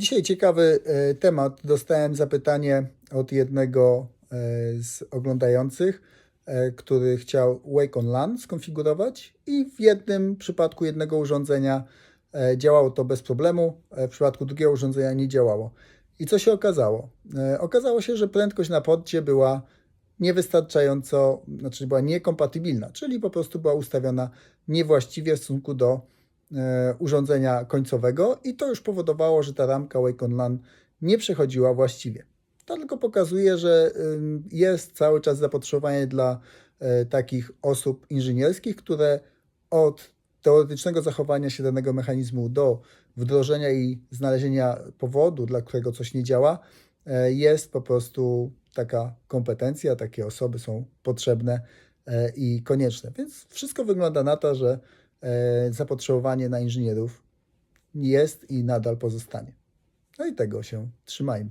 Dzisiaj ciekawy e, temat. Dostałem zapytanie od jednego e, z oglądających, e, który chciał Wake on LAN skonfigurować i w jednym przypadku jednego urządzenia działało to bez problemu, w przypadku drugiego urządzenia nie działało. I co się okazało? Okazało się, że prędkość na porcie była niewystarczająco, znaczy była niekompatybilna, czyli po prostu była ustawiona niewłaściwie w stosunku do urządzenia końcowego i to już powodowało, że ta ramka Wake on LAN nie przechodziła właściwie. To tylko pokazuje, że jest cały czas zapotrzebowanie dla e, takich osób inżynierskich, które od teoretycznego zachowania się danego mechanizmu do wdrożenia i znalezienia powodu, dla którego coś nie działa, e, jest po prostu taka kompetencja, takie osoby są potrzebne e, i konieczne. Więc wszystko wygląda na to, że e, zapotrzebowanie na inżynierów jest i nadal pozostanie. No i tego się trzymajmy.